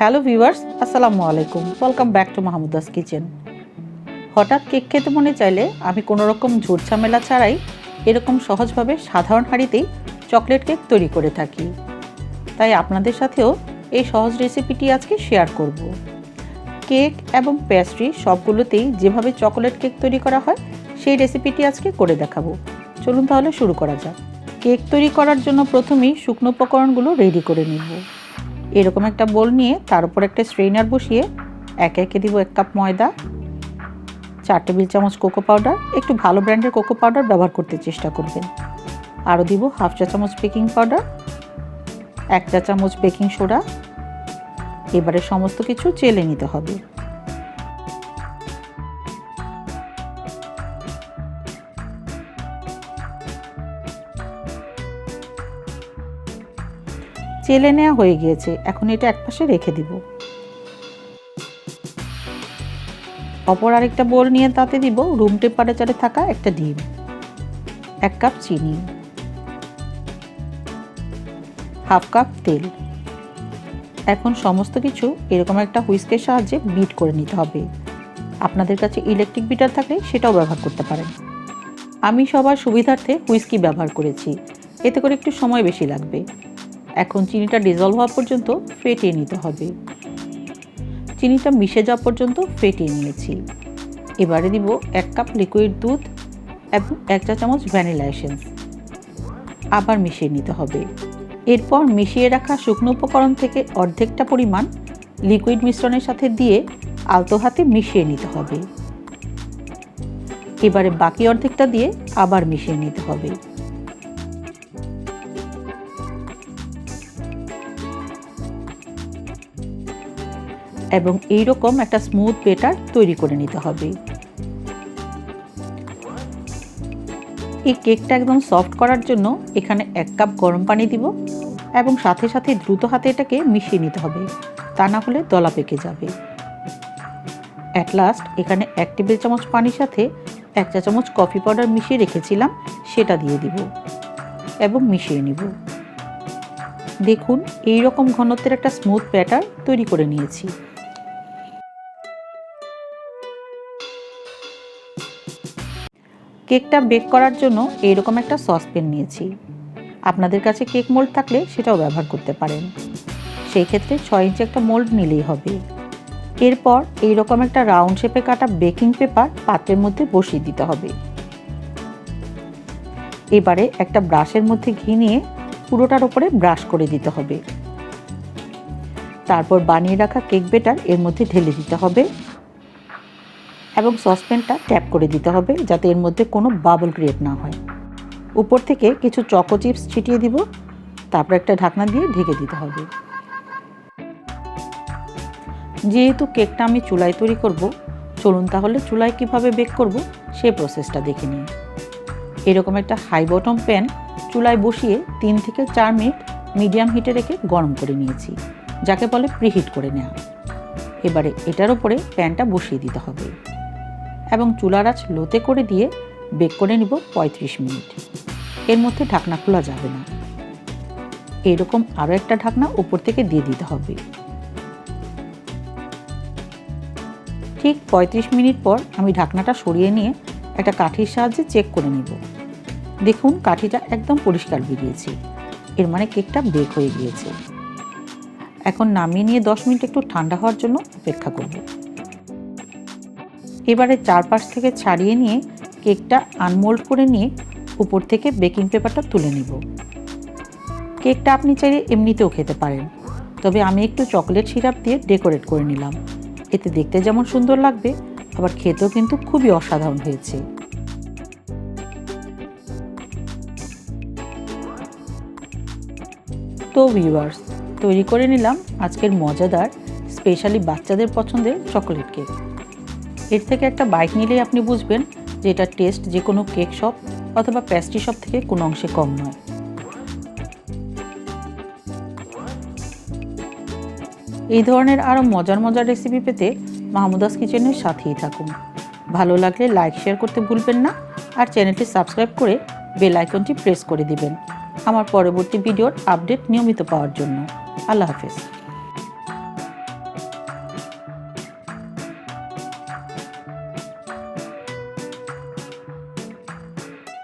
Hello viewers, আসসালামু আলাইকুম। Welcome back to Mahmuda's kitchen হঠাৎ কেক খেতে মনে চাইলে আমি কোনো রকম ঝামেলা ছাড়াই এরকম সহজভাবে সাধারণ হাঁড়িতেই চকলেট কেক তৈরি করে থাকি। তাই আপনাদের সাথেও এই সহজ রেসিপিটি আজকে শেয়ার করব। কেক এবং প্যাস্ট্রি সবগুলোতেই যেভাবে চকোলেট কেক তৈরি করা হয়, সেই রেসিপিটি আজকে করে দেখাবো। চলুন তাহলে শুরু করা যাক। কেক তৈরি করার জন্য প্রথমেই শুকনো উপকরণগুলো রেডি করে নিব। এরকম একটা বোল নিয়ে তার উপর একটা স্ট্রেনার বসিয়ে একে একে দিব এক কাপ ময়দা, চার টেবিল চামচ কোকো পাউডার একটু ভালো ব্র্যান্ডের কোকো পাউডার ব্যবহার করতে চেষ্টা করবেন। আরও দিব হাফ চা চামচ বেকিং পাউডার এক চা চামচ বেকিং সোডা এবারে সমস্ত কিছু চেলে নিতে হবে। চেলে নেওয়া হয়ে গিয়েছে। এখন এটা একপাশে রেখে দিব। অপর আরেকটা বোল নিয়ে তাতে দিব রুম টেম্পারেচারে থাকা একটা ডিম। এক কাপ চিনি। হাফ কাপ তেল। এখন সমস্ত কিছু এরকম একটা হুইস্কের সাহায্যে বিট করে নিতে হবে। আপনাদের কাছে ইলেকট্রিক বিটার থাকলে সেটাও ব্যবহার করতে পারেন। আমি সবার সুবিধার্থে হুইস্কি ব্যবহার করেছি। এতে করে একটু সময় বেশি লাগবে। এখন চিনিটা ডিজলভ হওয়া পর্যন্ত ফেটিয়ে নিতে হবে। চিনিটা মিশে যাওয়া পর্যন্ত ফেটিয়ে নিয়েছি। এবারে দিব এক কাপ লিকুইড দুধ এবং এক চা চামচ ভ্যানিলা এসেন্স আবার মিশিয়ে নিতে হবে। এরপর মিশিয়ে রাখা শুকনো উপকরণ থেকে অর্ধেকটা পরিমাণ লিকুইড মিশ্রণের সাথে দিয়ে আলতো হাতে মিশিয়ে নিতে হবে। এবারে বাকি অর্ধেকটা দিয়ে আবার মিশিয়ে নিতে হবে। এবং এই রকম একটা স্মুথ বেটার তৈরি করে নিতে হবে। এই কেকটা একদম সফট করার জন্য এখানে এক কাপ গরম পানি দিব এবং সাথে সাথে দ্রুত হাতে এটাকে মিশিয়ে নিতে হবে, তা না হলে দলা পেকে যাবে। অ্যাট লাস্ট এখানে এক টেবিল চামচ পানির সাথে এক চা চামচ কফি পাউডার মিশিয়ে রেখেছিলাম, সেটা দিয়ে দিব এবং মিশিয়ে নিব। দেখুন এই রকম ঘনত্বের একটা স্মুথ ব্যাটার তৈরি করে নিয়েছি। কেকটা বেক করার জন্য এইরকম একটা সসপ্যান নিয়েছি। আপনাদের কাছে কেক মোল্ড থাকলে সেটাও ব্যবহার করতে পারেন। সেই ক্ষেত্রে ছয় ইঞ্চি একটা মোল্ড নিলেই হবে। এরপর এইরকম একটা রাউন্ড শেপে কাটা বেকিং পেপার পাত্রের মধ্যে বসিয়ে দিতে হবে। এবারে একটা ব্রাশের মধ্যে ঘি নিয়ে পুরোটার ওপরে ব্রাশ করে দিতে হবে। তারপর বানিয়ে রাখা কেক বেটার এর মধ্যে ঢেলে দিতে হবে। এবং সসপ্যানটা ট্যাপ করে দিতে হবে যাতে এর মধ্যে কোনো বাবল ক্রিয়েট না হয়। উপর থেকে কিছু চকো চিপস ছিটিয়ে দিব, তারপর একটা ঢাকনা দিয়ে ঢেকে দিতে হবে। যেহেতু কেকটা আমি চুলায় তৈরি করব, চলুন তাহলে চুলায় কীভাবে বেক করব সেই প্রসেসটা দেখে নিই। এরকম একটা হাই বটম প্যান চুলায় বসিয়ে তিন থেকে চার মিনিট মিডিয়াম হিটে রেখে গরম করে নিয়েছি, যাকে বলে প্রিহিট করে নেওয়া। এবারে এটার ওপরে প্যানটা বসিয়ে দিতে হবে। এবং চুলার আঁচ লোতে করে দিয়ে বেক করে নিব পঁয়ত্রিশ মিনিট। এর মধ্যে ঢাকনা খোলা যাবে না। এরকম আরও একটা ঢাকনা উপর থেকে দিয়ে দিতে হবে। ঠিক পঁয়ত্রিশ মিনিট পর আমি ঢাকনাটা সরিয়ে নিয়ে একটা কাঠির সাহায্যে চেক করে নিব। দেখুন, কাঠিটা একদম পরিষ্কার বেরিয়েছে। এর মানে কেকটা বেক হয়ে গিয়েছে। এখন নামিয়ে নিয়ে দশ মিনিট একটু ঠান্ডা হওয়ার জন্য অপেক্ষা করব। এবারে চারপাশ থেকে ছাড়িয়ে নিয়ে কেকটা আনমোল্ড করে নিয়ে উপর থেকে বেকিং পেপারটা তুলে নিব। কেকটা আপনি চাইলে এমনিতেও খেতে পারেন, তবে আমি একটু চকলেট সিরাপ দিয়ে ডেকোরেট করে নিলাম। এতে দেখতে যেমন সুন্দর লাগবে, আবার খেতেও কিন্তু খুবই অসাধারণ হয়েছে। তো ভিউয়ার্স তৈরি করে নিলাম আজকের মজাদার স্পেশালি বাচ্চাদের পছন্দের চকোলেট কেক। এর থেকে একটা বাইক নিলেই আপনি বুঝবেন যে এটার টেস্ট যে কোনো কেক শপ অথবা প্যাস্ট্রি শপ থেকে কোনো অংশে কম নয়। এই ধরনের আরও মজার মজার রেসিপি পেতে মাহমুদাস কিচেনের সাথেই থাকুন। ভালো লাগলে লাইক শেয়ার করতে ভুলবেন না আর চ্যানেলটি সাবস্ক্রাইব করে বেল আইকনটি প্রেস করে দিবেন। আমার পরবর্তী ভিডিওর আপডেট নিয়মিত পাওয়ার জন্য। আল্লাহ হাফেজ।